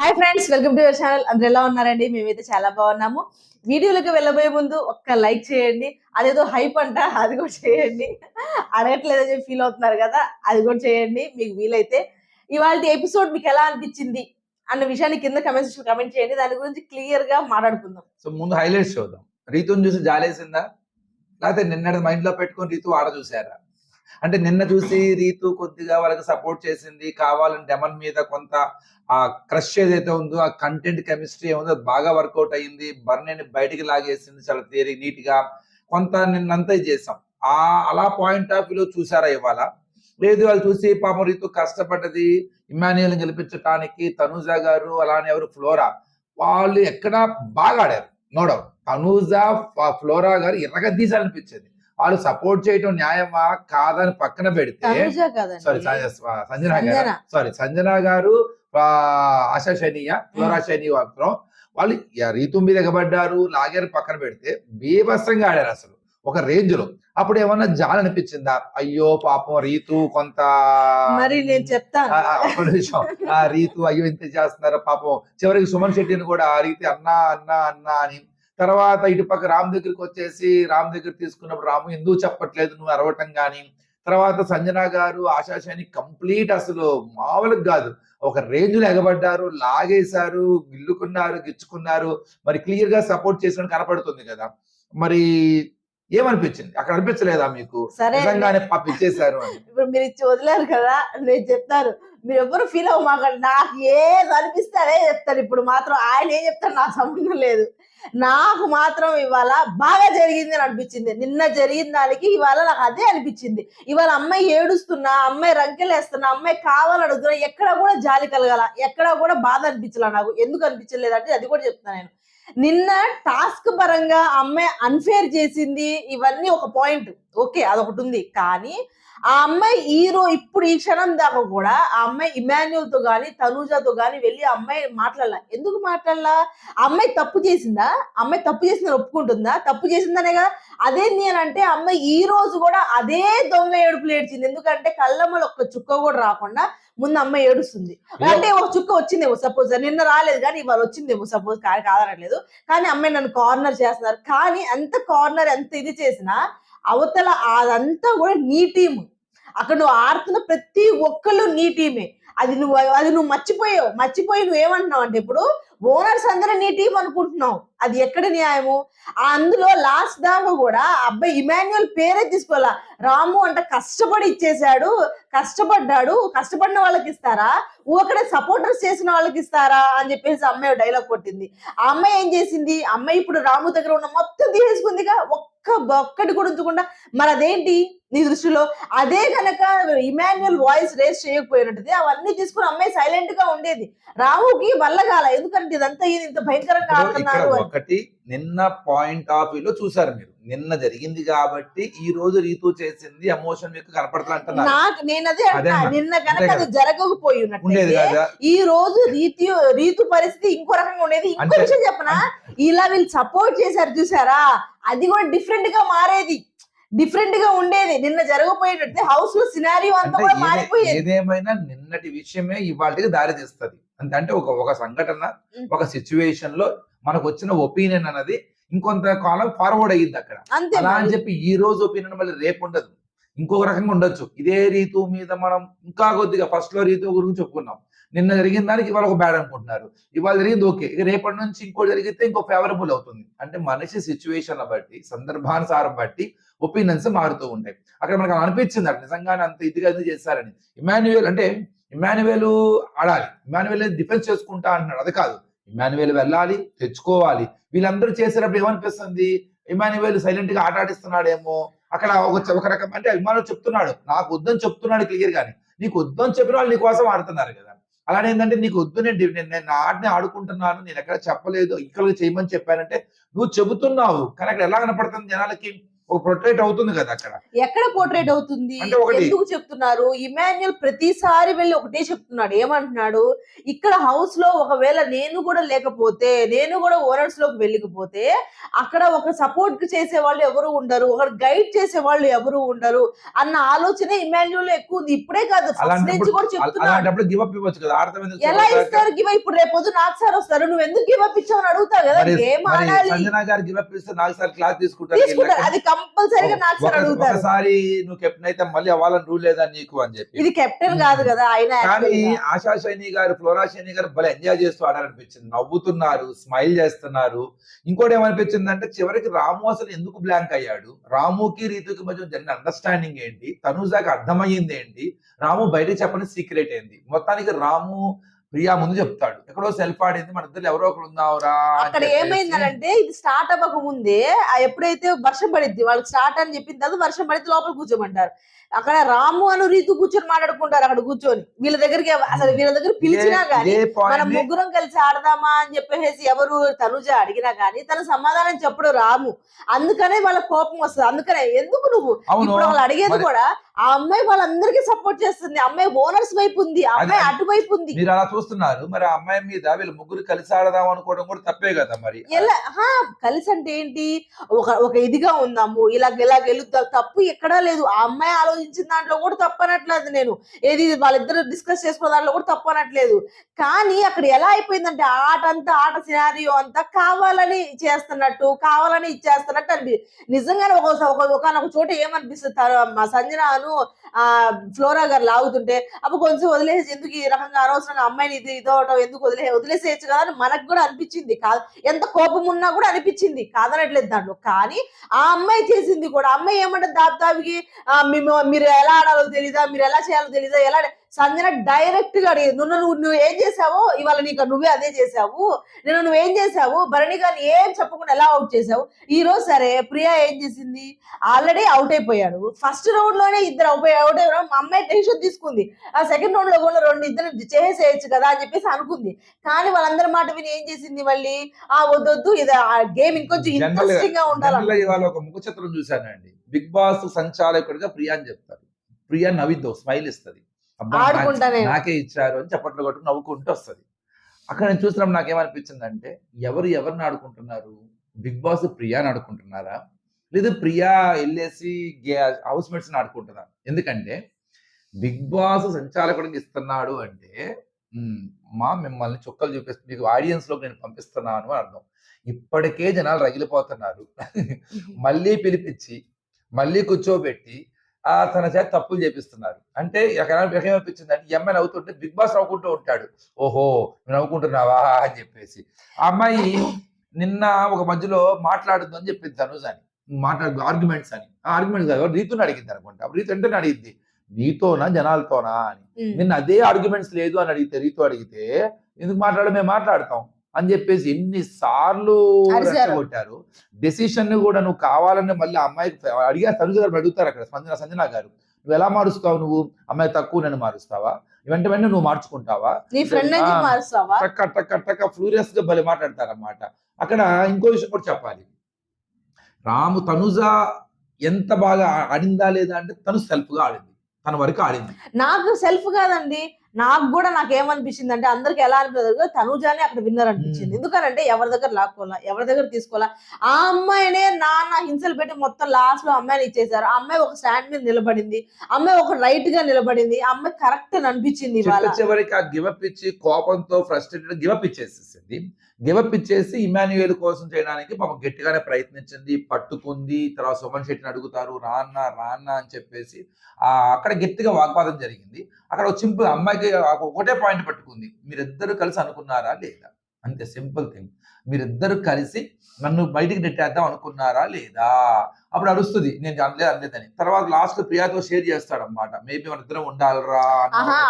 Hi friends welcome to your channel అందరు ఎలా ఉన్నారండి? మేమైతే చాలా బాగున్నాము. వీడియోలోకి వెళ్ళబోయే ముందు ఒక్క లైక్ చేయండి. అదేదో హైప్ అంట అది కూడా చేయండి. అడగట్లేదని అని ఫీల్ అవుతున్నారు కదా అది కూడా చేయండి. మీకు వీలైతే ఇవాళ ఎపిసోడ్ మీకు ఎలా అనిపించింది అన్న విషయాన్ని కింద కమెంట్ కమెంట్ చేయండి. దాని గురించి క్లియర్గా మాట్లాడుకుందాం. సో ముందు హైలైట్స్ చూద్దాం. రీతుని చూసి జాలేసిందా? లేకపోతే నిన్నటి మైండ్లో పెట్టుకొని రీతు ఆడ చూసారా? అంటే నిన్న చూసి రీతు కొద్దిగా వాళ్ళకి సపోర్ట్ చేసింది కావాలని డెమన్ మీద కొంత ఆ క్రష్ ఏదైతే ఉందో ఆ కంటెంట్ కెమిస్ట్రీ ఏముందో అది బాగా వర్కౌట్ అయ్యింది. బర్నేని బయటికి లాగేసింది చాలా థియరీ నీట్గా కొంత నిన్నంతా చేసాం. ఆ అలా పాయింట్ ఆఫ్ వ్యూలో చూసారా ఇవాళ? లేదు వాళ్ళు చూసి పాపం రీతు కష్టపడ్డది. ఇమాన్యుయల్ గెలిపించడానికి తనుజ గారు అలానే ఎవరు ఫ్లోరా? వాళ్ళు ఎక్కడ బాగా ఆడారు. No doubt. తనూజ ఫ్లోరా గారు ఎర్రగా తీసాలనిపించేది వాళ్ళు సపోర్ట్ చేయటం న్యాయమా? కాదని పక్కన పెడితే సారీ సంజన గారు. సారీ సంజన గారు ఆశా శనియ ఫ్లోరా శని మాత్రం వాళ్ళు రీతు మీద ఎగబడ్డారు లాగారు పక్కన పెడితే బీభత్సంగా ఆడారు అసలు. ఒక రేంజ్లో అప్పుడు ఏమన్నా జాలి అనిపించిందా అయ్యో పాపం రీతు కొంత మరి నేను చెప్తాను. నిమిషం. ఆ రీతు అయ్యో ఇంత చేస్తున్నారు పాపం. చివరికి సుమన్ శెట్టిని కూడా ఆ రీతి అన్నా అన్నా అన్నా అని తర్వాత ఇటు పక్క రామ్ దగ్గరికి వచ్చేసి రామ్ దగ్గర తీసుకున్నప్పుడు రాము ఎందుకు చెప్పట్లేదు నువ్వు అరవటం గాని? తర్వాత సంజన గారు ఆశాశాని కంప్లీట్ అసలు మామూలుగా కాదు. ఒక రేంజ్లో ఎగబడ్డారు లాగేశారు గిల్లుకున్నారు గిచ్చుకున్నారు. మరి క్లియర్గా సపోర్ట్ చేసినట్టు కనపడుతుంది కదా. మరి ఏమనిపించింది? అక్కడ అనిపించలేదా మీకు? సరే అండి. నిజంగానే పాప ఇచ్చేశారు అని. ఇప్పుడు మీరు ఇచ్చి వదిలేరు కదా నేను చెప్తాను. మీరు ఎవరు ఫీల్ అవ్వమాకండి. నాకు ఏది అనిపిస్తే అదే చెప్తాను ఇప్పుడు మాత్రం ఆయన ఏం చెప్తారు నాకు సంబంధం లేదు. నాకు మాత్రం ఇవాళ బాగా జరిగింది అని అనిపించింది. నిన్న జరిగిన దానికి ఇవాళ నాకు అదే అనిపించింది. ఇవాళ అమ్మాయి ఏడుస్తున్నా అమ్మాయి రంకెలేస్తున్నా అమ్మాయి కావాలని అడుగుతున్నా ఎక్కడ కూడా జాలి కలగాల ఎక్కడ కూడా బాధ అనిపించలే నాకు. ఎందుకు అనిపించలేదు అంటే అది కూడా చెప్తాను నేను. నిన్న టాస్క్ పరంగా అమ్మాయి అన్ఫేర్ చేసింది. ఇవన్నీ ఒక పాయింట్. ఓకే అదొకటి ఉంది. కానీ ఆ అమ్మాయి ఈ రో ఇప్పుడు ఈ క్షణం దాకా కూడా ఆ అమ్మాయి ఇమాన్యుల్తో గాని తనూజతో గాని వెళ్ళి ఆ అమ్మాయి మాట్లాడాల. ఎందుకు మాట్లాడాలా? అమ్మాయి తప్పు చేసిందా? అమ్మాయి తప్పు చేసిందని ఒప్పుకుంటుందా? తప్పు చేసిందనే కదా. అదేంటి అని అంటే అమ్మాయి ఈ రోజు కూడా అదే దొంగ ఏడుపులు ఏడ్చింది. ఎందుకంటే కళ్ళమ్మలు ఒక్క చుక్క కూడా రాకుండా ముందు అమ్మాయి ఏడుస్తుంది. అంటే ఒక చుక్క వచ్చిందేమో సపోజ్ నిన్న రాలేదు కానీ ఇవాళ వచ్చిందేమో సపోజ్ కానీ కాదనట్లేదు. కానీ అమ్మాయి నన్ను కార్నర్ చేస్తున్నారు. కానీ ఎంత కార్నర్ ఎంత ఇది చేసినా అవతల అదంతా కూడా నీ టీం అక్కడ నువ్వు ఆడుతున్న ప్రతి ఒక్కళ్ళు నీ టీమే అది నువ్వు అది నువ్వు మర్చిపోయావు. మర్చిపోయి నువ్వు ఏమంటున్నావు అంటే ఇప్పుడు ఓనర్స్ అందరూ నీ టీం అనుకుంటున్నావు. అది ఎక్కడ న్యాయము? ఆ అందులో లాస్ట్ దాకా కూడా అబ్బాయి ఇమాన్యువల్ పేరే తీసుకోవాలా? రాము అంటే కష్టపడి ఇచ్చేసాడు కష్టపడ్డాడు కష్టపడిన వాళ్ళకి ఇస్తారా? ఊకడే సపోర్టర్స్ చేసిన వాళ్ళకి ఇస్తారా? అని చెప్పేసి అమ్మాయి డైలాగ్ కొట్టింది. ఆ అమ్మాయి ఏం చేసింది? అమ్మాయి ఇప్పుడు రాము దగ్గర ఉన్న మొత్తం తీసేసుకుందిగా. ఒక్క ఒక్కటి కూడా ఉంచకుండా మరి అదేంటి నీ దృష్టిలో? అదే గనక ఇమాన్యువల్ వాయిస్ రేస్ చేయకపోయినట్టుది అవన్నీ తీసుకుని అమ్మాయి సైలెంట్గా ఉండేది. రాముకి వల్లగాల ఎందుకంటే ఇదంతా ఇంత భయంకరంగా ఆడుతున్నారు అని. ఒకటి నిన్న పాయింట్ ఆఫ్ వ్యూలో చూసారు మీరు. నిన్న జరిగింది కాబట్టి ఈ రోజు రీతు చేసింది ఎమోషన్ మీకు కనపడుతుంది అంటున్నారు. నేను అదే. నిన్న అది జరగకపోయి ఉండేది కదా? ఈ రోజు రీతి రీతు పరిస్థితి ఇంకో రకంగా ఉండేది. ఇంకో విషయం చెప్పనా? ఇలా వీళ్ళు సపోర్ట్ చేశారు చూసారా? అది కూడా డిఫరెంట్గా మారేది. డిఫరెంట్గా ఉండేది. నిన్న జరగపోయేటట్టు హౌస్లో సినారియో అంతా కూడా మారిపోయేది. ఏదేమైనా నిన్నటి విషయమే ఇవాళకి దారి తీస్తుంది. అంటే అంటే ఒక ఒక సంఘటన. ఒక సిచ్యువేషన్లో మనకు వచ్చిన ఒపీనియన్ అన్నది ఇంకొంత కాలం ఫార్వర్డ్ అయ్యింది అక్కడ. అంతే అలా అని. చెప్పి ఈ రోజు ఒపీనియన్ మళ్ళీ రేపు ఉండదు. ఇంకొక రకంగా ఉండొచ్చు. ఇదే రీతు మీద మనం ఇంకా కొద్దిగా ఫస్ట్లో రీతు గురించి చెప్పుకున్నాం. నిన్న జరిగిన దానికి ఇవాళ ఒక బ్యాడ్ అనుకుంటున్నారు. ఇవాళ జరిగింది ఓకే. ఇక రేపటి నుంచి ఇంకో జరిగితే ఇంకో ఫేవరబుల్ అవుతుంది. అంటే మనిషి సిచ్యువేషన్ బట్టి సందర్భానుసారం బట్టి ఒపీనియన్స్ మారుతూ ఉంటాయి. అక్కడ మనకు అనిపించింది. అక్కడ నిజంగానే అంత ఇదిగా చేశారని. ఇమాన్యువల్ అంటే ఇమానువేలు ఆడాలి. ఇమాన్యువల్ డిఫెన్స్ చేసుకుంటా అంటున్నాడు అది కాదు. ఇమాన్యువల్ వెళ్ళాలి తెచ్చుకోవాలి. వీళ్ళందరూ చేసేటప్పుడు ఏమనిపిస్తుంది? ఇమానువేల్ సైలెంట్గా ఆట ఆడిస్తున్నాడేమో అక్కడ ఒక ఒక రకం అంటే అభిమానులు చెప్తున్నాడు. నాకు వద్దని చెప్తున్నాడు క్లియర్ గాని. నీకు వద్దని చెప్పిన వాళ్ళు నీ కోసం ఆడుతున్నారు కదా. అలానే ఏంటంటే నీకు వద్దు నేను నేను- ఆటని ఆడుకుంటున్నాను. నేను ఎక్కడ చెప్పలేదు. ఇక్కడ చేయమని చెప్పానంటే నువ్వు చెబుతున్నావు. కానీ అక్కడ ఎలా కనపడుతుంది జనాలకి? ఒక ప్రొటెక్ట్ అవుతుంది కదా అక్కడ. ఎక్కడ పోర్ట్రేట్ అవుతుంది? ఎందుకు చెప్తున్నారు? ఇమాన్యుల్ ప్రతిసారి వెళ్ళి ఒకటే చెప్తున్నాడు. ఏమంటున్నాడు? ఇక్కడ హౌస్లో ఒకవేళ నేను కూడా లేకపోతే నేను కూడా ఓనర్స్లోకి వెళ్ళకపోతే అక్కడ ఒక సపోర్ట్ చేసే వాళ్ళు ఎవరు ఉండరు? ఒక గైడ్ చేసే వాళ్ళు ఎవరు ఉండరు? అన్న ఆలోచన ఇమాన్యుల్ ఎక్కువ ఉంది. ఇప్పుడే కాదు నుంచి కూడా చెప్తున్నాడు. అలాంటప్పుడు గివ్ అప్ ఇవ్వచ్చు కదా. ఆడతాం ఎందుకు ఎలా? ఇస్తారు గివ్ ఇప్పుడు రేపు పొద్దు నాకు సార్ వస్తారు. నువ్వు ఎందుకు గివ్ అప్ ఇచ్చావు అని అడుగుతావు కదా? మరి ఏం మరి ఆడాలి సంజన గారు గివ్ అప్ ఇస్తే నాలుగు సార్లు క్లాస్ తీసుకుంటారు తీసుకుంటారు. అది కంపల్సరీగా నాకు సార్ అడుగుతారు. ఒకసారి నువ్వు కెప్టెన్ అయితే మళ్ళీ అవ్వాలని రూల్ లేదా నీకు అని చెప్పి. ఇది కెప్టెన్ కాదు కదా ఆయన కానీ. ఆశా శైని గారు ఫ్లోరా శైని గారు భలే ఎంజాయ్ చేస్తూ ఆడాలనిపించింది నవ్వుతున్నారు స్మైల్ చేస్తున్నారు. ఇంకోటి ఏమనిపించింది అంటే చివరికి రాము అసలు ఎందుకు బ్లాంక్ అయ్యాడు? రాముకి రీతుకి మధ్య జరిగిన అండర్స్టాండింగ్ ఏంటి? తనుజాకి అర్థమయ్యింది ఏంటి? రాము బయట చెప్పని సీక్రెట్ ఏంటి? మొత్తానికి రాము ప్రియా ముందు చెప్తాడు. ఎక్కడో సెల్ఫ్ ఆడింది మన ఇద్దరు ఎవరో ఒకరు అక్కడ. ఏమైందనంటే ఇది స్టార్ట్ అవ్వక ముందే ఎప్పుడైతే వర్షం పడిద్ది వాళ్ళకి స్టార్ట్ అని చెప్పిన తర్వాత వర్షం పడితే లోపల కూర్చోమంటారు. అక్కడ రాము అను రీతు కూర్చొని మాట్లాడుకుంటారు అక్కడ కూర్చొని. వీళ్ళ దగ్గరికి అసలు వీళ్ళ దగ్గర పిలిచినా గానీ point మనం ముగ్గురం కలిసి ఆడదామా అని చెప్పేసి ఎవరు తనుజ అడిగినా గానీ తన సమాధానం చెప్పడు రాము. అందుకనే వాళ్ళ కోపం వస్తుంది. అందుకనే ఎందుకు నువ్వు? ఇప్పుడు వాళ్ళు అడిగేది కూడా ఆ అమ్మాయి వాళ్ళందరికీ సపోర్ట్ చేస్తుంది. అమ్మాయి ఓనర్స్ వైపు ఉంది. ఆ అమ్మాయి అటువైపు ఉంది. మీరు అలా చూస్తున్నారు. మరి ఆ అమ్మాయి మీద వీళ్ళు ముగ్గురు కలిసి ఆడదాం అనుకోవడం కూడా తప్పే కదా మరి? ఎలా? హా, కలిసి అంటే ఏంటి? ఒక ఒక ఇదిగా ఉందాము ఇలా ఇలా గెలుద్దాం తప్పు ఎక్కడా లేదు. ఆ అమ్మాయి ఆలోచించిన దాంట్లో కూడా తప్పు అనట్లేదు నేను. ఏది వాళ్ళిద్దరు డిస్కస్ చేసుకున్న దాంట్లో కూడా తప్పు అనట్లేదు. కానీ అక్కడ ఎలా అయిపోయిందంటే ఆట అంతా ఆట సినారియో అంతా కావాలని చేస్తున్నట్టు కావాలని ఇచ్చేస్తున్నట్టు అనిపి నిజంగానే ఒక ఒక ఒకనొక చోట ఏమనిపిస్తుంది? సంజనాను ఆ ఫ్లోరా గారు లాగుతుంటే అప్పుడు కొంచెం వదిలేసి ఎందుకు ఈ రకంగా అనవసరంగా అమ్మాయిని ఇది ఇదవటం ఎందుకు వదిలే వదిలేసేయచ్చు కదా అని మనకు కూడా అనిపించింది. కాదు ఎంత కోపం ఉన్నా కూడా అనిపించింది. కాదనట్లేదు దాంట్లో. కానీ ఆ అమ్మాయి చేసింది కూడా అమ్మాయి ఏమంటే దాదాపుకి మీరు ఎలా ఆడాలో తెలీదా మీరు ఎలా చేయాలో తెలీదా ఎలా సంజన డైరెక్ట్గా అడిగింది నువ్వు నువ్వు నువ్వు ఏం చేసావో ఇవాళ నీకు నువ్వే అదే చేసావు నేను నువ్వేం చేసావు భరణి గారిని ఏం చెప్పకుండా ఎలా అవుట్ చేసావు ఈ రోజు సరే ప్రియా ఏం చేసింది? ఆల్రెడీ అవుట్ అయిపోయాడు. ఫస్ట్ రౌండ్లోనే ఇద్దరు అవుట్ అవుట్ అయ్యారు మా అమ్మాయి టెన్షన్ తీసుకుంది. ఆ సెకండ్ రౌండ్లో కూడా రెండు ఇద్దరు చేసేయచ్చు కదా అని చెప్పేసి అనుకుంది. కానీ వాళ్ళందరి మాట విని ఏం చేసింది మళ్ళీ? ఆ వద్దొద్దు. ఇది ఆ గేమ్ ఇంకొంచెం ఇంట్రెస్టింగ్గా ఉండాలి ఇవాళ ఒక ముఖ చిత్రం చూశానండి. బిగ్ బాస్ సంచాలకుడిగా ప్రియా అని చెప్తారు. ప్రియా నవ్విద్దు స్మైల్ ఇస్తుంది. ఆడుకుంటా నేను నాకే ఇచ్చారు అని చప్పట్లు కొట్టు నవ్వుకుంటూ వస్తుంది. అక్కడ నేను చూసినప్పుడు నాకేమనిపించింది అంటే ఎవరు ఎవరిని ఆడుకుంటున్నారు? బిగ్ బాస్ ప్రియాని ఆడుకుంటున్నారా? లేదు ప్రియా వెళ్ళేసి హౌస్ మేట్స్ ఆడుకుంటున్నారు ఎందుకంటే బిగ్ బాస్ సంచాలకుడికి ఇస్తున్నాడు అంటే "ఉమ్, మా మిమ్మల్ని చుక్కలు చూపిస్తు మీకు ఆడియన్స్లోకి నేను పంపిస్తున్నాను అని అర్థం. ఇప్పటికే జనాలు రగిలిపోతున్నారు. మళ్ళీ పిలిపించి మళ్ళీ కూర్చోబెట్టి తన చేత తప్పులు చేపిస్తున్నారు. అంటే ఎక్కడ ఏమనిపించింది అంటే ఎమ్మెల్యే అవుతుంటే బిగ్ బాస్ నవ్వుకుంటూ ఉంటాడు. ఓహో నువ్వు నవ్వుకుంటున్నావా? అని చెప్పేసి. ఆ అమ్మాయి నిన్న ఒక మధ్యలో మాట్లాడద్దు అని చెప్పింది తనుజ్ అని. మాట్లాడు ఆర్గ్యుమెంట్స్ అని. ఆర్గ్యుమెంట్స్ కాదు రీతుని అడిగింది అనుకుంటా. రీతు అంటే అడిగింది నీతోనా జనాలతోనా? అని. నిన్న అదే ఆర్గ్యుమెంట్స్ లేదు అని అడిగితే రీతు అడిగితే ఎందుకు మాట్లాడ మేము మాట్లాడతాం. అని చెప్పేసి ఎన్ని సార్లు అరిచారు. రెచ్చగొట్టారు. డెసిషన్ని కూడా నువ్వు కావాలని మళ్ళీ అమ్మాయికి అడిగా తనుజ గారు అడుగుతారు అక్కడ సంజన సంజన గారు. నువ్వు ఎలా మారుస్తావు నువ్వు? అమ్మాయి తక్కువ నన్ను మారుస్తావా? వెంట వెంటనే నువ్వు మార్చుకుంటావా? టక్క టక్క టక్క ఫ్లూరియస్గా భలే మాట్లాడతారన్నమాట. అక్కడ ఇంకో విషయం కూడా చెప్పాలి. రాము తనుజ ఎంత బాగా ఆడిందా లేదా అంటే తను సెల్ఫ్గా ఆడింది. తన వరకు ఆడింది. నాకు సెల్ఫ్ కాదండి. నాకు కూడా నాకు ఏమనిపించింది అంటే అందరికి ఎలా అనిపించదు? తనుజానే అక్కడ విన్నర్ అనిపించింది. ఎందుకనంటే ఎవరి దగ్గర లాక్కోవాలా? ఎవరి దగ్గర తీసుకోవాలా? ఆ అమ్మాయినే నాన్న హింసలు పెట్టి మొత్తం లాస్ట్లో అమ్మాయిని ఇచ్చేసారు ఆ అమ్మాయి ఒక స్టాండ్ మీద నిలబడింది. అమ్మాయి ఒక రైట్గా నిలబడింది. అమ్మాయి కరెక్ట్ అని అనిపించింది చివరికి ఆ గివప్ ఇచ్చి కోపంతో ఫ్రస్ట్రేటెడ్ గివప్ ఇచ్చేసేసింది. గివప్ ఇచ్చేసి ఇమాన్యుయేల్ కోసం చేయడానికి పాపం గట్టిగానే ప్రయత్నించింది. పట్టుకుంది. తర్వాత సుమన్ శెట్టిని అడుగుతారు రాన్న రాన్న అని చెప్పేసి ఆ అక్కడ గట్టిగా వాగ్వాదం జరిగింది. అక్కడ సింపుల్ అమ్మాయికి ఒకటే పాయింట్ పట్టుకుంది. మీరిద్దరు కలిసి అనుకున్నారా లేదా? అంతే సింపుల్ థింగ్. మీరిద్దరు కలిసి నన్ను బయటికి నెట్టేద్దాం అనుకున్నారా లేదా? అప్పుడు అరుస్తుంది. నేను అనలేదు అనలేదని తర్వాత లాస్ట్ ప్రియాతో షేర్ చేస్తాడు అనమాట మేబీ మన ఇద్దరం ఉండాలిరా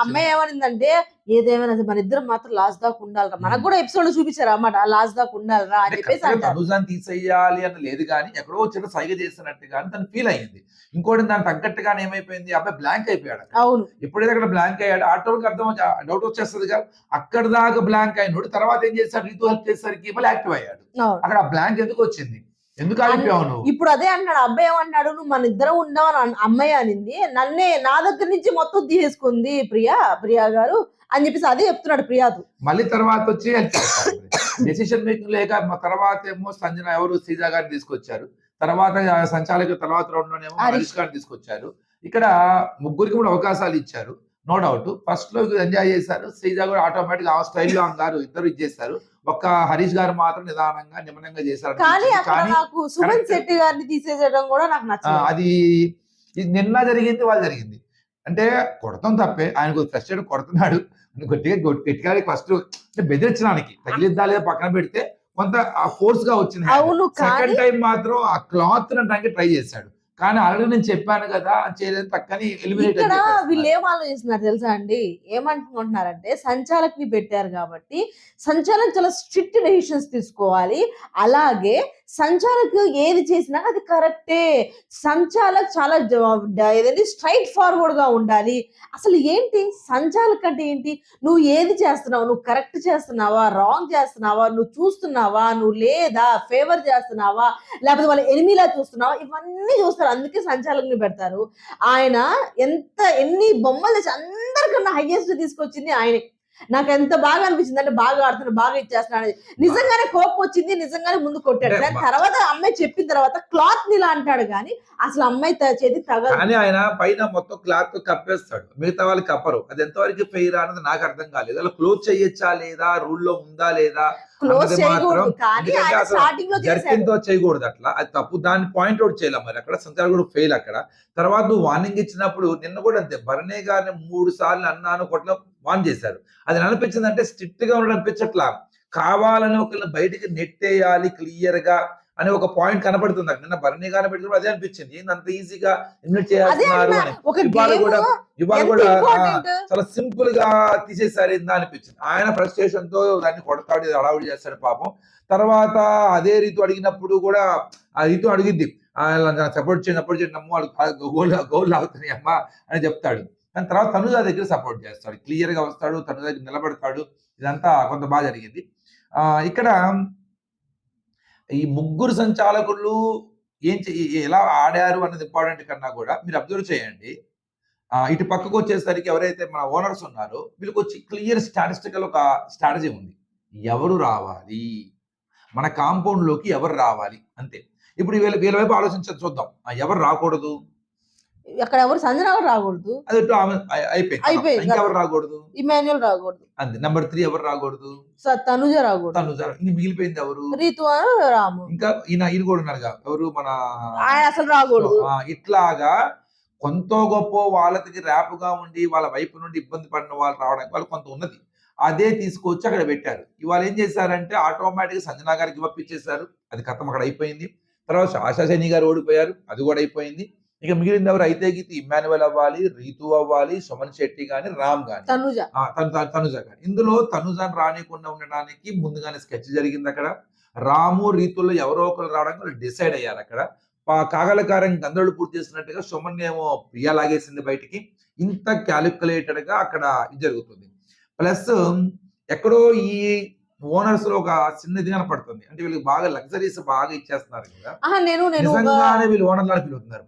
అమ్మాయి ఏమనిందంటే ఏదేమైనా మన ఇద్దరం మాత్రం లాస్ట్ దాకా ఉండాలిరా. మనకు కూడా ఎపిసోడ్లో చూపించారు అన్నమాట లాస్ట్ దాకా ఉండాలిరా అని చెప్పేసి తనుజాన్ని తీసేయాలి అని లేదు కానీ ఎక్కడో చిన్న సైగ చేసినట్టుగా అని తను ఫీల్ అయ్యింది ఇంకోటి దానికి తగ్గట్టుగానే ఏమైపోయింది అబ్బాయి బ్లాంక్ అయిపోయాడు. అవును. ఎప్పుడైతే అక్కడ బ్లాంక్ అయ్యాడు ఆటోకి అర్థం డౌట్ వచ్చేస్తుంది కదా. అక్కడ దాకా బ్లాంక్ అయినోడు తర్వాత ఏం చేశాడు? రీతు హెల్ప్ చేసేసరికి మళ్ళీ యాక్టివ్ అయ్యాడు. అక్కడ బ్లాంక్ ఎందుకు వచ్చింది? ఎందుకు ఆగిపోయావు నువ్వు? ఇప్పుడు అదే అంటున్నాడు అబ్బాయి ఏమన్నాడు? నువ్వు మన ఇద్దరం అన్- అమ్మాయి అనింది. నన్నే నా దగ్గర నుంచి మొత్తం తీసేసుకుంది ప్రియా ప్రియా గారు అని చెప్పేసి అదే చెప్తున్నాడు ప్రియాదు మళ్ళీ తర్వాత వచ్చి డెసిషన్ మేకింగ్ లేక తర్వాత ఏమో సంజన ఎవరు? సీజా గారిని తీసుకొచ్చారు. తర్వాత సంచాలక తర్వాత రౌండ్ లోనేమో హరీష్. గారిని తీసుకొచ్చారు. ఇక్కడ ముగ్గురికి కూడా అవకాశాలు ఇచ్చారు. నో డౌట్ ఫస్ట్లో ఎంజాయ్ చేశారు. శ్రీజా కూడా ఆటోమేటిక్ ఆ స్టైల్లో గారు ఇద్దరు ఇచ్చేస్తారు ఒక్క హరీష్ గారు మాత్రం నిదానంగా నిమ్మనంగా చేశారు కానీ నాకు సుమన్. శెట్టి గారిని తీసేయడం కూడా నాకు నచ్చలేదు. అది నిన్న జరిగింది వాళ్ళు జరిగింది. అంటే కొడతాం తప్పే. ఆయన ఫ్రస్ట్రేట్ కొడుతున్నాడు. గట్టిగా గొట్- గట్టిగా ఫస్ట్ అంటే బెదిరించడానికి. తగిలిద్దా లేదా పక్కన పెడితే కొంత ఫోర్స్గా వచ్చింది. సెకండ్ టైం మాత్రం ఆ క్లాత్ అనడానికి ట్రై చేశాడు. కానీ ఆల్రెడీ నేను చెప్పాను కదా చేయలేదు ఎలిమినేట్ ఇక్కడ వీళ్ళు ఏం ఆలోచిస్తున్నారు తెలుసా అండి? ఏమనుకుంటున్నారంటే సంచాలకుని పెట్టారు కాబట్టి సంచాలక్ చాలా స్ట్రిక్ట్ డెసిషన్స్ తీసుకోవాలి. అలాగే సంచాలకు ఏది చేసినా అది కరెక్టే. సంచాలక్ చాలా ఏదంటే స్ట్రైట్ ఫార్వర్డ్గా ఉండాలి. అసలు ఏంటి? సంచాలక్ అంటే ఏంటి? నువ్వు ఏది చేస్తున్నావు? నువ్వు కరెక్ట్ చేస్తున్నావా? రాంగ్ చేస్తున్నావా? నువ్వు చూస్తున్నావా? నువ్వు లేదా? ఫేవర్ చేస్తున్నావా? లేకపోతే వాళ్ళ ఎనిమిలా చూస్తున్నావా? ఇవన్నీ చూస్తారు. అందుకే సంచాలకుని పెడతారు. ఆయన ఎంత ఎన్ని బొమ్మలు తెచ్చి అందరికన్నా హైయెస్ట్ తీసుకొచ్చింది ఆయనే. నాకు ఎంత బాగా అనిపించింది అంటే బాగా ఆడుతున్నాడు బాగా ఇచ్చేస్తున్నాడు. నిజంగానే కోపం వచ్చింది నిజంగానే ముందు కొట్టాడు. కానీ తర్వాత అమ్మాయి చెప్పిన తర్వాత క్లాత్ నిలా అంటాడు కానీ అసలు అమ్మాయి చేతి తగదు కానీ ఆయన పైన మొత్తం క్లాత్ కప్పేస్తాడు. మిగతా వాళ్ళు కప్పరు. అది ఎంతవరకు ఫెయిర్ అన్నది నాకు అర్థం కాలేదు. అలా క్లోజ్ చేయొచ్చా లేదా? రూల్లో ఉందా లేదా? క్లోజ్ చేయకూడదు. కానీ ఆయన స్టార్టింగ్లో తో చేయకూడదు అట్లా. అది తప్పు. దాన్ని పాయింట్ అవుట్ చేయాలి మరి. అక్కడ సంచారం కూడా ఫెయిల్ అక్కడ. తర్వాత నువ్వు వార్నింగ్ ఇచ్చినప్పుడు నిన్న కూడా అంతే. భరణే గారిని మూడు సార్లు అన్నాను కొట్ల వాన్ చేశారు. అది అనిపించింది అంటే స్ట్రిక్ట్గా ఉండడం అనిపించట్లా. కావాలని ఒకరిని బయటికి నెట్టేయాలి క్లియర్గా. అనే ఒక పాయింట్ కనపడుతుంది నాకు. నిన్న భరణి గారిని అదే అనిపించింది. అంత ఈజీగా ఇన్వైట్ అదే చేస్తున్నారు అని ఇవాళ కూడా ఇవాళ కూడా చాలా సింపుల్గా తీసేసారు ఇందా అనిపించింది. ఆయన ఫ్రస్ట్రేషన్తో దాన్ని కొడతాడు ఇది హడావుడి చేస్తాడు పాపం. తర్వాత అదే రీతు అడిగినప్పుడు కూడా ఆ రీతు అడిగింది సపోర్ట్ చేయండి సపోర్ట్ చేయండి అమ్మ వాళ్ళు గోల్ గోల్ అవుతున్నాయి అమ్మా అని చెప్తాడు. కానీ తర్వాత తనుజ దగ్గర సపోర్ట్ చేస్తాడు. క్లియర్గా వస్తాడు తనుజ దగ్గర నిలబడతాడు. ఇదంతా కొంత బాగా జరిగింది. ఆ ఇక్కడ ఈ ముగ్గురు సంచాలకులు ఏం చే- ఎలా ఆడారు అన్నది ఇంపార్టెంట్ కన్నా కూడా మీరు అబ్జర్వ్ చేయండి. ఇటు పక్కకు వచ్చేసరికి ఎవరైతే మన ఓనర్స్ ఉన్నారో వీళ్ళకి వచ్చి క్లియర్ స్టాటిస్టికల్ ఒక స్ట్రాటజీ ఉంది. ఎవరు రావాలి? మన కాంపౌండ్లోకి ఎవరు రావాలి? అంతే. ఇప్పుడు వీళ్ళ వీళ్ళ వైపు ఆలోచించ చూద్దాం. ఎవరు రాకూడదు? అక్కడ ఎవరు సంజన కూడా రాకూడదు. అది అయిపోయింది. ఇంకెవరు రాకూడదు? ఇమాన్యుల్ రాకూడదు. అంతే. నెంబర్ త్రీ ఎవరు రాకూడదు? తనుజ రాకూడదు. తను ఇంక మిగిలిపోయింది ఎవరు? రాము. ఇంకా ఈయన ఈయన కూడా ఉన్నారుగా ఎవరు? మన ఆయన అసలు రాకూడదు. ఇట్లాగా కొంత గొప్ప వాళ్ళకి ర్యాప్గా ఉండి వాళ్ళ వైపు నుండి ఇబ్బంది పడిన వాళ్ళు రావడానికి వాళ్ళు కొంత ఉన్నది. అదే తీసుకొచ్చి అక్కడ పెట్టారు. ఇవాళ ఏం చేశారంటే ఆటోమేటిక్ సంజనా గారికి పంపించేశారు అది కథం అక్కడ అయిపోయింది. తర్వాత ఆశా శని గారు ఓడిపోయారు. అది కూడా అయిపోయింది. ఇక మిగిలింది ఎవరు? అయితే గీత ఇమ్మాన్యువల్ అవ్వాలి రీతు అవ్వాలి సుమన్ శెట్టి గాని రామ్ గాని. తనుజ. తనుజ గాని. ఇందులో తనుజాన్ రానికుండా ఉండడానికి ముందుగానే స్కెచ్ జరిగింది అక్కడ. రాము రీతుల్లో ఎవరో ఒకరు రావడానికి వాళ్ళు డిసైడ్ అయ్యారు అక్కడ. కాగలకారం గందరలు పూర్తి చేసినట్టుగా సుమన్ ఏమో ప్రియా లాగేసింది బయటికి. ఇంత క్యాలిక్యులేటెడ్గా అక్కడ ఇది జరుగుతుంది. ప్లస్ ఎక్కడో ఈ ఓనర్స్లో ఒక చిన్నది కనపడుతుంది. అంటే వీళ్ళకి బాగా లగ్జరీస్ బాగా ఇచ్చేస్తున్నారు కదా. నేను నేను వీళ్ళు ఓనర్ లాగా ఫీల్ అవుతున్నారు.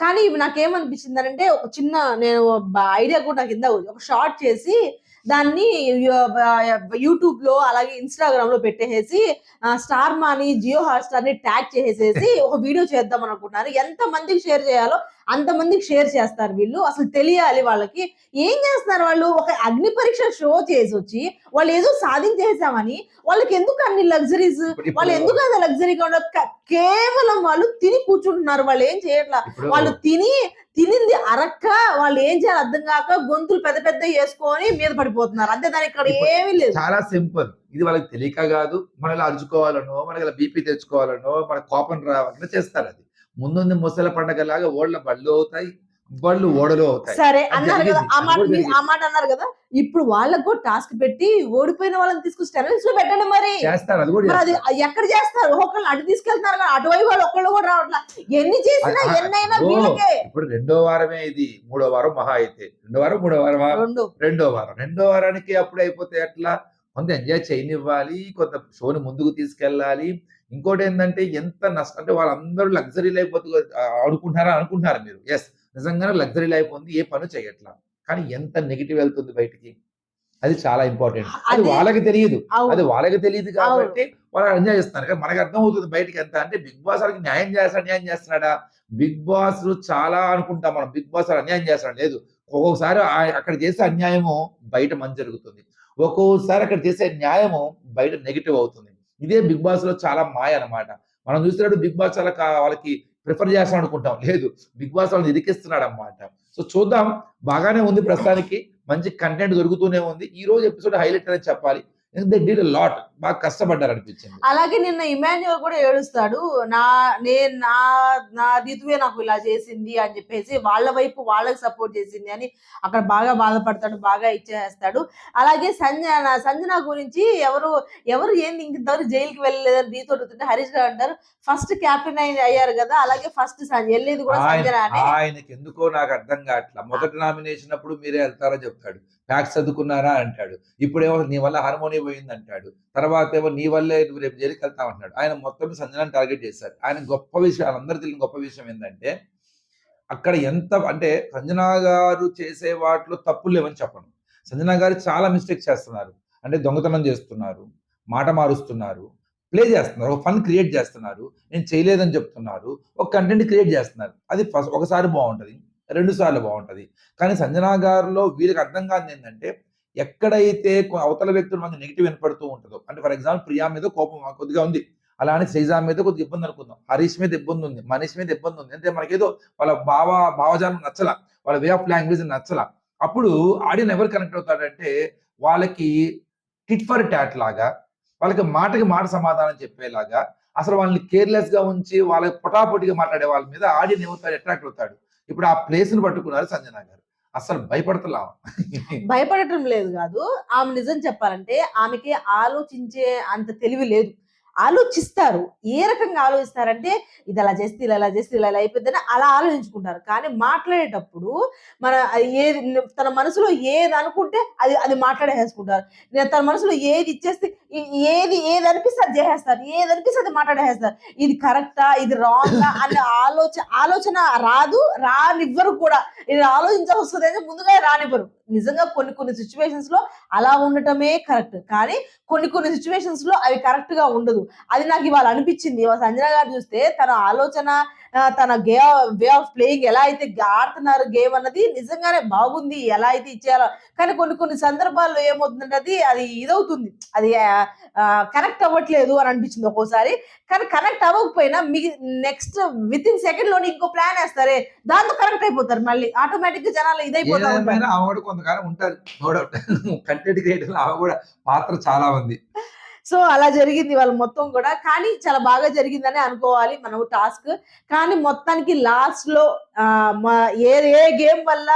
కానీ నాకేమనిపించింది అంటే ఒక చిన్న నేను ఐడియా కూడా నాకు కింద ఒక షార్ట్ చేసి దాన్ని యూట్యూబ్లో అలాగే ఇన్స్టాగ్రామ్లో పెట్టేసి స్టార్ మాని జియో హాట్ స్టార్ని ట్యాగ్ చేసేసి ఒక వీడియో చేద్దాం అనుకుంటున్నారు ఎంత మందికి షేర్ చేయాలో అంత మందికి షేర్ చేస్తారు వీళ్ళు. అసలు తెలియాలి వాళ్ళకి. ఏం చేస్తున్నారు వాళ్ళు? ఒక అగ్ని పరీక్ష షో చేసి వచ్చి వాళ్ళు ఏదో సాధించేసామని వాళ్ళకి ఎందుకు అన్ని లగ్జరీస్ వాళ్ళు ఎందుకు అంత లగ్జరీగా ఉండదు కేవలం వాళ్ళు తిని కూర్చుంటున్నారు. వాళ్ళు ఏం చేయట్లా? వాళ్ళు తిని తినింది అరక్క. వాళ్ళు ఏం చేయాలి అర్థం కాక గొంతులు పెద్ద పెద్ద వేసుకొని మీద పడిపోతున్నారు. అంతే దాని ఇక్కడ ఏమీ లేదు. చాలా సింపుల్. ఇది వాళ్ళకి తెలియక కాదు. మనం ఇలా అరుచుకోవాలనో మనకి ఇలా బీపీ తెచ్చుకోవాలనో మన కోపం రావాలనో చేస్తారు అది. ముందుంది ముసల పండగ లాగా ఓళ్ళ బళ్ళు అవుతాయి బళ్ళు ఓడలు అవుతాయి. సరే అన్నారు కదా. ఆ మాట. ఆ అన్నారు కదా ఇప్పుడు వాళ్ళకు టాస్క్ పెట్టి ఓడిపోయిన వాళ్ళని తీసుకొచ్చి టెరరిస్ట్లో పెట్టండి మరి. చేస్తారు అది కూడా. ఎక్కడ చేస్తారు? ఒకళ్ళని అటు తీసుకెళ్తున్నారు కానీ అటువైపు వాళ్ళు ఒక్కళ్ళు కూడా రావట్లా. ఎన్ని చేసినా ఎన్నైనా. వీళ్ళకే. ఇప్పుడు రెండో వారమే ఇది మూడో వారం మహా అయితే. రెండో వారం మూడో వారమా? రెండు. రెండో వారం. రెండో వారానికి అప్పుడు అయిపోతే ఎట్లా? కొంత ఎంజాయ్ చేయనివ్వాలి కొంత షోని ముందుకు తీసుకెళ్ళాలి ఇంకోటి ఏంటంటే ఎంత నష్టం అంటే వాళ్ళందరూ లగ్జరీ లైఫ్ బతుకు అనుకుంటున్నారా అనుకుంటున్నారు మీరు. ఎస్ నిజంగానే లగ్జరీ లైఫ్ ఉంది ఏ పని చేయట్లా. కానీ ఎంత నెగిటివ్ వెళ్తుంది బయటికి? అది చాలా ఇంపార్టెంట్. అది వాళ్ళకి తెలియదు. అది వాళ్ళకి తెలియదు కాబట్టి వాళ్ళు ఎంజాయ్ చేస్తున్నారు. కానీ మనకు అర్థం అవుతుంది బయటికి ఎంత అంటే బిగ్ బాస్ వాళ్ళకి న్యాయం చేస్తాడు న్యాయం చేస్తున్నాడా? బిగ్ బాస్ చాలా అనుకుంటాం మనం. బిగ్ బాస్ అన్యాయం చేస్తాడు. లేదు. ఒక్కొక్కసారి అక్కడ చేసే అన్యాయము బయట మంచి జరుగుతుంది. ఒక్కొక్కసారి అక్కడ చేసే న్యాయము బయట నెగిటివ్ అవుతుంది. ఇదే బిగ్ బాస్లో చాలా మాయ అన్నమాట. మనం చూసినట్టు బిగ్ బాస్ చాలా వాళ్ళకి ప్రిఫర్ చేస్తాం అనుకుంటాం. లేదు బిగ్ బాస్ వాళ్ళని ఇరికిస్తున్నాడు అనమాట సో చూద్దాం. బాగానే ఉంది ప్రస్తుతానికి. మంచి కంటెంట్ దొరుకుతూనే ఉంది. ఈ రోజు ఎపిసోడ్ హైలైట్ అనేది చెప్పాలి. దే డీడ్ లాట్ బాగా కష్టపడ్డారు అనిపించింది అలాగే నిన్న ఇమాన్యువల్ కూడా ఏడుస్తాడు నా నేను నా నా రితువే నాకు ఇలా చేసింది అని చెప్పేసి వాళ్ళ వైపు వాళ్ళకి సపోర్ట్ చేసింది అని అక్కడ బాగా బాధపడతాడు బాగా ఇచ్చేస్తాడు. అలాగే సంజన సంజన గురించి ఎవరు ఎవరు ఏంది ఇంతవరకు జైలుకి వెళ్ళలేదని రీతో అడుగుతుంటే హరీష్ గారు అంటారు ఫస్ట్ క్యాప్టెన్ అయ్యారు కదా అలాగే ఫస్ట్ వెళ్ళేది కూడా సంజన ఆయనకి ఎందుకో నాకు అర్థం కావట్లా. మొదటి నామినేషన్ అప్పుడు మీరే వెళ్తారో చెప్తాడు. ఫ్యాక్స్ చదువుకున్నారా? అంటాడు. ఇప్పుడేమో నీ వల్ల హార్మోని పోయింది అంటాడు తర్వాత ఏమో నీ వల్లే నువ్వు రేపు జైలుకి వెళ్తావు అంటాడు ఆయన మొత్తం సంజనాన్ని టార్గెట్ చేశారు. ఆయన గొప్ప విషయం అందరూ తెలియని గొప్ప విషయం ఏంటంటే అక్కడ ఎంత అంటే సంజనా గారు చేసే వాటిలో తప్పులు లేవని చెప్పను. సంజనా గారు చాలా మిస్టేక్ చేస్తున్నారు. అంటే దొంగతనం చేస్తున్నారు మాట మారుస్తున్నారు ప్లే చేస్తున్నారు ఒక ఫన్ క్రియేట్ చేస్తున్నారు నేను చేయలేదని చెప్తున్నారు ఒక కంటెంట్ క్రియేట్ చేస్తున్నారు. అది ఫస్ట్ ఒకసారి బాగుంటుంది. రెండు సార్లు కానీ సంజనా గారిలో వీళ్ళకి అర్థం కాదు ఏంటంటే ఎక్కడైతే అవతల వ్యక్తులు మనకి నెగిటివ్ వినపడుతూ ఉంటుందో అంటే ఫర్ ఎగ్జాంపుల్ ప్రియా మీద కోపం కొద్దిగా ఉంది. అలానే శ్రీజా మీద కొద్దిగా ఇబ్బంది అనుకుందాం. హరీష్ మీద ఇబ్బంది ఉంది. మనీష్ మీద ఇబ్బంది ఉంది. అంటే మనకేదో వాళ్ళ భావ భావజాలం నచ్చల. వాళ్ళ వే ఆఫ్ లాంగ్వేజ్ నచ్చల. అప్పుడు ఆడియన్ ఎవరు కనెక్ట్ అవుతాడంటే వాళ్ళకి టిట్ ఫర్ టాట్ లాగా వాళ్ళకి మాటకి మాట సమాధానం చెప్పేలాగా అసలు వాళ్ళని కేర్లెస్గా ఉంచి వాళ్ళకి పొటాపొటిగా మాట్లాడే వాళ్ళ మీద ఆడియన్ ఏమవుతాడు? అట్రాక్ట్ అవుతాడు. ఇప్పుడు ఆ ప్లేస్ని పట్టుకున్నారు సంజన గారు. అసలు భయపడతలా. భయపడటం లేదు కాదు. ఆమె నిజం చెప్పాలంటే ఆమెకి ఆలోచించే అంత తెలివి లేదు. ఆలోచిస్తారు. ఏ రకంగా ఆలోచిస్తారంటే ఇది అలా చేస్తే ఇలా ఇలా చేస్తే ఇలా ఇలా అయిపోద్దని అలా ఆలోచించుకుంటారు. కానీ మాట్లాడేటప్పుడు మన ఏది తన మనసులో ఏది అనుకుంటే అది అది మాట్లాడేసుకుంటారు తన మనసులో ఏది ఇచ్చేస్తే ఏది ఏది అనిపిస్తే అది చేసేస్తారు. ఏది అనిపిస్తే అది మాట్లాడేస్తారు ఇది కరెక్టా ఇది రాంగా అనే ఆలోచన ఆలోచన రాదు రానివ్వరు కూడా. ఇది ఆలోచించాల్సి వస్తుంది అంటే ముందుగా రానివ్వరు. నిజంగా కొన్ని కొన్ని సిచ్యువేషన్స్లో అలా ఉండటమే కరెక్ట్. కానీ కొన్ని కొన్ని సిచ్యువేషన్స్లో అవి కరెక్ట్గా ఉండదు. అది నాకు ఇవాళ అనిపించింది. సంజన గారు చూస్తే తన ఆలోచన తన గే వే ఆఫ్ ప్లేయింగ్ ఎలా అయితే ఆడుతున్నారు గేమ్ అన్నది నిజంగానే బాగుంది. ఎలా అయితే ఇచ్చేయాలో. కానీ కొన్ని కొన్ని సందర్భాల్లో ఏమవుతుందంటే అది అది ఇదవుతుంది. అది కనెక్ట్ అవ్వట్లేదు అని అనిపించింది ఒక్కోసారి. కానీ కనెక్ట్ అవ్వకపోయినా మీ నెక్స్ట్ విత్ ఇన్ సెకండ్లోని ఇంకో ప్లాన్ వేస్తారే. దాంతో కనెక్ట్ అయిపోతారు మళ్ళీ. ఆటోమేటిక్గా జనాలు ఇదైపోతా ఉంటారు. ఏదేమైనా ఆమె కూడా కొంతకాలం ఉంటారు. కంటెంట్ క్రియేటర్ ఆమె కూడా పాత్ర చాలా ఉంది సో అలా జరిగింది వాళ్ళు మొత్తం కూడా. కానీ చాలా బాగా జరిగిందని అనుకోవాలి మనం టాస్క్. కానీ మొత్తానికి లాస్ట్లో ఆ, ఏ ఏ గేమ్ వల్ల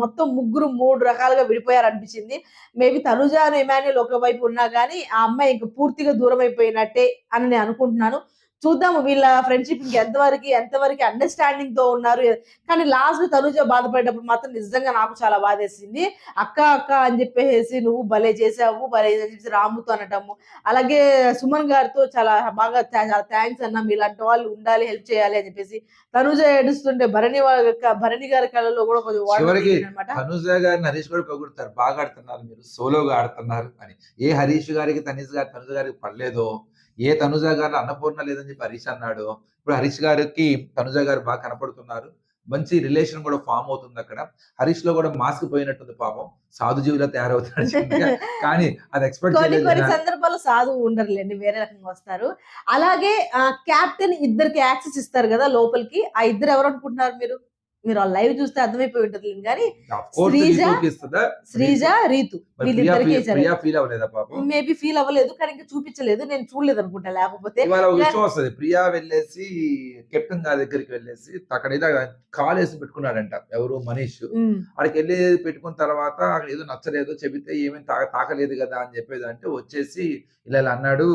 మొత్తం ముగ్గురు మూడు రకాలుగా విడిపోయారు అనిపించింది మేబీ తనుజా ఇమాన్యుల్ ఒకవైపు ఉన్నా కానీ ఆ అమ్మాయి ఇంక పూర్తిగా దూరం అయిపోయినట్టే అని నేను అనుకుంటున్నాను. చూద్దాము వీళ్ళ ఫ్రెండ్షిప్ ఎంతవరకు ఎంతవరకు అండర్స్టాండింగ్తో ఉన్నారు. కానీ లాస్ట్ తనుజ బాధపడేటప్పుడు మాత్రం నిజంగా నాకు చాలా బాధేసింది. అక్క అక్క అని చెప్పేసి నువ్వు భలే చేసావు భలే అని చెప్పేసి రాముతో అనటము. అలాగే సుమన్ గారితో చాలా బాగా చాలా థ్యాంక్స్ అన్న మీలాంటి వాళ్ళు ఉండాలి హెల్ప్ చేయాలి అని చెప్పేసి తనుజ ఏడుస్తుంటే భరణి వాళ్ళ- భరణి గారి కళలో కూడా కొంచెం అనమాట తనుజ గారిని హరీష్ కూడా పొగుడతారు. బాగా ఆడుతున్నారు మీరు సోలోగా ఆడుతున్నారు అని. ఏ హరీష్ గారికి తనీష్ గారి తనుజ గారికి పడలేదో ఏ తనుజ గారిని అన్నపూర్ణ లేదని చెప్పి హరీష్ అన్నాడు. ఇప్పుడు హరీష్ గారికి తనుజ గారు బాగా కనపడుతున్నారు. మంచి రిలేషన్ కూడా ఫామ్ అవుతుంది అక్కడ. హరీష్లో కూడా మాస్క్ పోయినట్టుంది పాపం. సాధు జీవిలో తయారవుతాడు. కానీ అది ఎక్స్పెక్ట్ కొన్ని. సందర్భాల్లో సాధువు ఉండరులేండి వేరే రకంగా వస్తారు. అలాగే క్యాప్టెన్ ఇద్దరికి యాక్సెస్ ఇస్తారు కదా లోపలికి. ఆ ఇద్దరు ఎవరు అనుకుంటున్నారు మీరు? మీరు ఆ లైవ్ చూస్తే అర్థమైపోయి ఉంటుంది కానీ శ్రీజ? శ్రీజ రీతు. వీళ్ళిద్దరికి మేబీ ఫీల్ అవ్వలేదు కానీ ఇంకా చూపించలేదు. నేను చూడలేదు అనుకుంటా లేకపోతే విషయం వస్తుంది. ప్రియా వెళ్ళేసి కెప్టెన్ గారి దగ్గరికి వెళ్ళేసి అక్కడ ఏదో కాల్ వేసి పెట్టుకున్నాడంట. ఎవరు? మనీష్. అక్కడికి వెళ్ళి పెట్టుకున్న తర్వాత అక్కడ ఏదో నచ్చలేదు చెబితే ఏమేమి తాక తాకలేదు కదా అని చెప్పేది అంటే వచ్చేసి ఇలా అన్నాడు.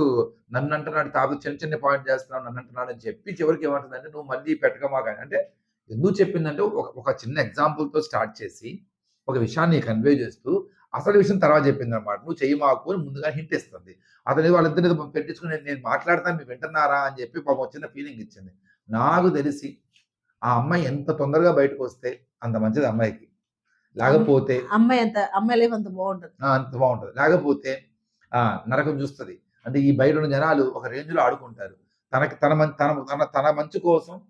నన్ను అంటున్నాడు తాపు చిన్న చిన్న పాయింట్ చేస్తున్నావు నన్ను అంటున్నాడు అని చెప్పి చివరికి ఏమంటుందంటే నువ్వు మళ్ళీ పెట్టకమాక అంటే ఎందుకు చెప్పిందంటే ఒక ఒక చిన్న ఎగ్జాంపుల్తో స్టార్ట్ చేసి ఒక విషయాన్ని కన్వే చేస్తూ అసలు విషయం తర్వాత చెప్పింది అనమాట నువ్వు చెయ్యి మాకు అని ముందుగా హింట్ ఇస్తుంది. అతను వాళ్ళిద్దరిని పెట్టించుకుని నేను- మాట్లాడతాను మీరు వింటున్నారా అని చెప్పి పాపం వచ్చిన ఫీలింగ్ ఇచ్చింది. నాకు తెలిసి ఆ అమ్మాయి ఎంత తొందరగా బయటకు వస్తే అంత మంచిది అమ్మాయికి. లేకపోతే అమ్మాయి అంత అమ్మాయి లైఫ్ అంత బాగుంటది. అంత బాగుంటది. లేకపోతే ఆ నరకం చూస్తుంది. అంటే ఈ బయట ఉన్న జనాలు ఒక రేంజ్లో ఆడుకుంటారు. తనకి తన తన తన తన మంచి కోసం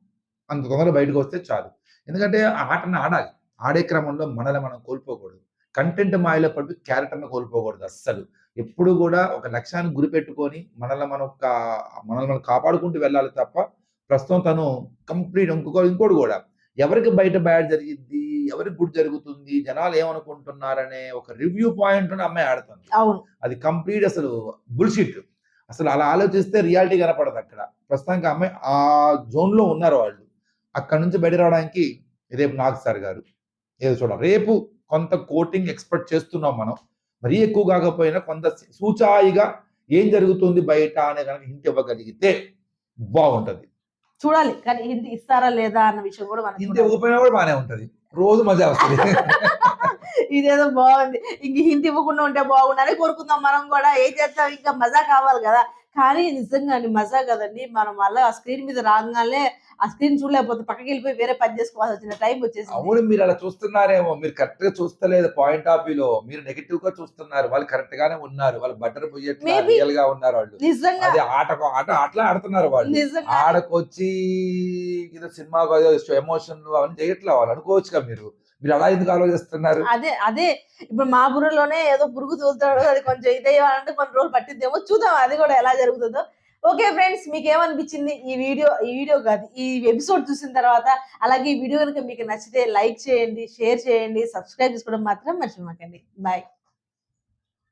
అంత తొందరగా బయటకు వస్తే చాలు. ఎందుకంటే ఆ ఆటను ఆడాలి. ఆడే క్రమంలో మనల్ని మనం కోల్పోకూడదు. కంటెంట్ మాయలో పడి క్యారెక్టర్ని కోల్పోకూడదు అస్సలు. ఎప్పుడు కూడా ఒక లక్ష్యాన్ని గురిపెట్టుకొని మనల్ని మనం కా- మనల్ని మనం కాపాడుకుంటూ వెళ్ళాలి తప్ప ప్రస్తుతం తను కంప్లీట్ ఇంకొక ఇంకోటి కూడా. ఎవరికి బయట బ్యాడ్ జరిగిద్ది? ఎవరికి గుడ్ జరుగుతుంది? జనాలు ఏమనుకుంటున్నారనే ఒక రివ్యూ పాయింట్ అమ్మాయి ఆడుతుంది. అవును. అది కంప్లీట్ అసలు బుల్షిట్. అసలు అలా ఆలోచిస్తే రియాలిటీ కనపడదు అక్కడ. ప్రస్తుతానికి అమ్మాయి ఆ జోన్లో ఉన్నారు వాళ్ళు. అక్కడ నుంచి బయట రావడానికి రేపు నాగ్ సార్ గారు. ఏదో చూడాలి. రేపు కొంత కోటింగ్ ఎక్స్పెక్ట్ చేస్తున్నాం మనం. మరీ ఎక్కువ కాకపోయినా కొంత సూచాయిగా ఏం జరుగుతుంది బయట అనే కనుక హింట్ ఇవ్వగలిగితే బాగుంటది. చూడాలి. కానీ హిందీ ఇస్తారా లేదా అన్న విషయం కూడా మనం హింట్. ఇవ్వకపోయినా కూడా బాగానే ఉంటది. రోజు మజా వస్తుంది. ఇదేదో బాగుంది. ఇంక హిందీ ఇవ్వకుండా ఉంటే బాగుండాలి కోరుకుందాం మనం కూడా. ఏం చేస్తాం? ఇంకా మజా కావాలి కదా. కానీ నిజంగా మజా కదండి. మనం మళ్ళీ ఆ స్క్రీన్ మీద రాగానే ఆ స్క్రీన్ చూడలేకపోతే పక్కకి వెళ్ళిపోయి వేరే పని చేసుకోవాల్సి వచ్చిన టైం వచ్చేసి అవును మీరు అలా చూస్తున్నారేమో. మీరు కరెక్ట్గా చూస్తలేదు పాయింట్ ఆఫ్ వ్యూలో మీరు నెగిటివ్గా చూస్తున్నారు. వాళ్ళు కరెక్ట్ గానే ఉన్నారు. వాళ్ళు బట్టర్ Maybe- రియల్గా ఉన్నారు వాళ్ళు. నిజంగా అది ఆట ఆట అట్లా ఆడుతున్నారు వాళ్ళు. ఆడకొచ్చి ఏదో సినిమా ఎమోషన్ అవన్నీ చేయట్లా వాళ్ళు. అనుకోవచ్చుగా మీరు. మీరు అలా ఎందుకు ఆలోచిస్తున్నారు? అదే అదే. ఇప్పుడు మా బుర్రలోనే ఏదో పురుగు తోలుతాడు అది కొంచెం ఇదేయాలంటే కొన్ని రోజులు పట్టిద్దేమో. చూద్దాం అది కూడా ఎలా జరుగుతుందో. ఓకే ఫ్రెండ్స్ మీకు ఏమనిపించింది ఈ వీడియో? ఈ వీడియో కాదు ఈ ఎపిసోడ్ చూసిన తర్వాత అలాగే ఈ వీడియో కనుక మీకు నచ్చితే లైక్ చేయండి షేర్ చేయండి సబ్స్క్రైబ్ చేసుకోవడం మాత్రం మర్చిపోకండి. బాయ్.